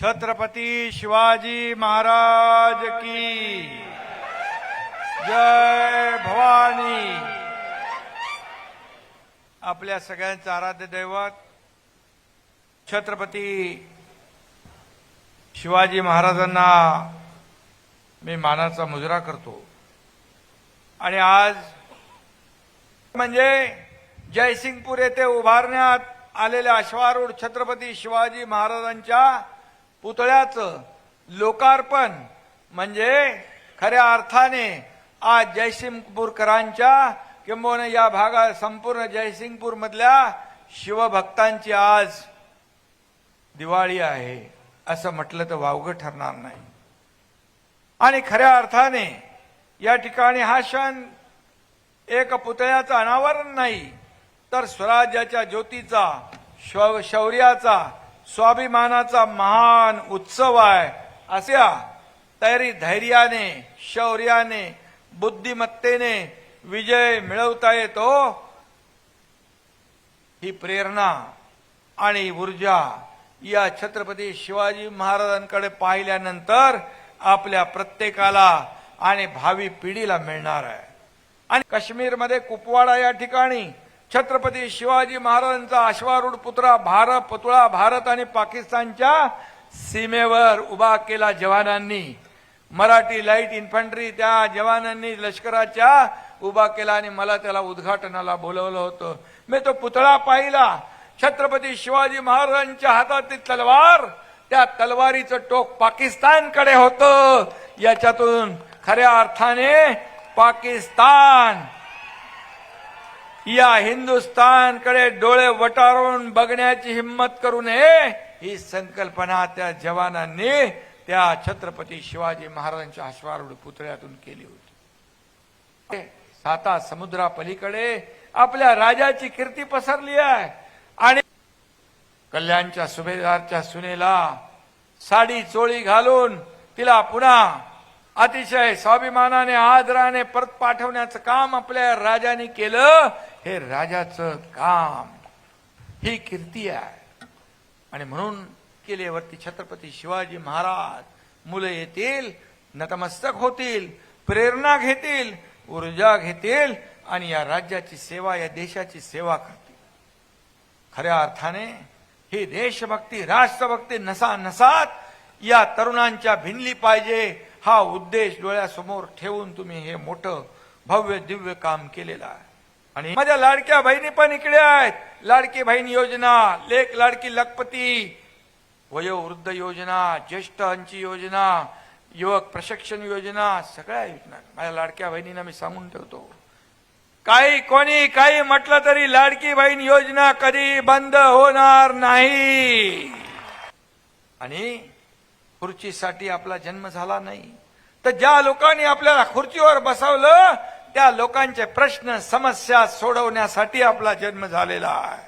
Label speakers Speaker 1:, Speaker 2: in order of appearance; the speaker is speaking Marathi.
Speaker 1: छत्रपती शिवाजी महाराज की जय भवानी. आपल्या सगळ्यांचं आराध्य दैवत छत्रपती शिवाजी महाराजांना मी मानाचा मुजरा करतो. आणि आज म्हणजे जयसिंगपूर येथे उभारण्यात आलेल्या अश्वारूढ छत्रपती शिवाजी महाराजांच्या पुतळ्याचं लोकार्पण म्हणजे खऱ्या अर्थाने आज जयसिंगपूरकरांच्या किंबहुना या भागात संपूर्ण जयसिंगपूर मधल्या शिवभक्तांची आज दिवाळी आहे असं म्हटलं तर वावगं ठरणार नाही. आणि खऱ्या अर्थाने या ठिकाणी हा क्षण एक पुतळ्याचं अनावरण नाही तर स्वराज्याच्या ज्योतीचा शौ- शौर्याचा स्वाभिमानाचा महान उत्सव आहे. अशा तयारी धैर्याने शौर्याने बुद्धिमत्तेने विजय मिळवता येतो. ही प्रेरणा आणि ऊर्जा या छत्रपती शिवाजी महाराजांकडे पाहिल्यानंतर आपल्या प्रत्येकाला आणि भावी पिढीला मिळणार आहे. आणि काश्मीरमध्ये कुपवाडा या ठिकाणी छत्रपती शिवाजी महाराजांचा अश्वारूढ पुतळा भारत पुतळा भारत आणि पाकिस्तानच्या सीमेवर उभा केला जवानांनी. मराठी लाइट इन्फंट्री त्या जवानांनी लष्कराच्या उभा केला आणि मला त्याला उद्घाटनाला बोलवलं होतं. मी तो पुतळा पाहिला. छत्रपती शिवाजी महाराजांच्या हातातली तलवार त्या तलवारीचं टोक पाकिस्तानकडे होतं. याच्यातून खऱ्या अर्थाने पाकिस्तान या हिंदुस्थानकडे डोळे वटारून बघण्याची हिंमत करू नये. ही संकल्पना त्या जवानांनी त्या छत्रपती शिवाजी महाराजांच्या अश्वारूढ पुतळ्यातून केली होती. साता समुद्रापलीकडे आपल्या राजाची कीर्ती पसरली आहे. आणि कल्याणच्या सुभेदारच्या सुनेला साडी चोळी घालून तिला पुन्हा अतिशय स्वाभिमानाने आदराने परत पाठवण्याचं काम आपल्या राजाने केलं. हे राजाचं काम. ही कीर्ती आहे. आणि म्हणून केलेवरती छत्रपती शिवाजी महाराज मुलं येतील नतमस्तक होतील प्रेरणा घेतील ऊर्जा घेतील आणि या राज्याची सेवा या देशाची सेवा करतील. खऱ्या अर्थाने ही देशभक्ती राष्ट्रभक्ती नसा नसात या तरुणांच्या भिनली पाहिजे. हा उद्देश डोळ्यासमोर ठेवून तुम्ही हे मोठं भव्य दिव्य काम केलेलं आहे. आणि माझ्या लाडक्या बहिणी पण इकडे आहेत. लाडकी बहीण योजना लेख लाडकी लखपती वयोवृद्ध योजना ज्येष्ठांची योजना युवक प्रशिक्षण योजना सगळ्या योजना माझ्या लाडक्या बहिणींना मी सांगून ठेवतो. काही कोणी काही म्हटलं तरी लाडकी बहीण योजना कधी बंद होणार नाही. आणि खुर्चीसाठी आपला जन्म झाला नाही. तर ज्या लोकांनी आपल्याला खुर्चीवर बसवलं त्या लोकांचे प्रश्न समस्या सोडवण्यासाठी आपला जन्म झालेला आहे.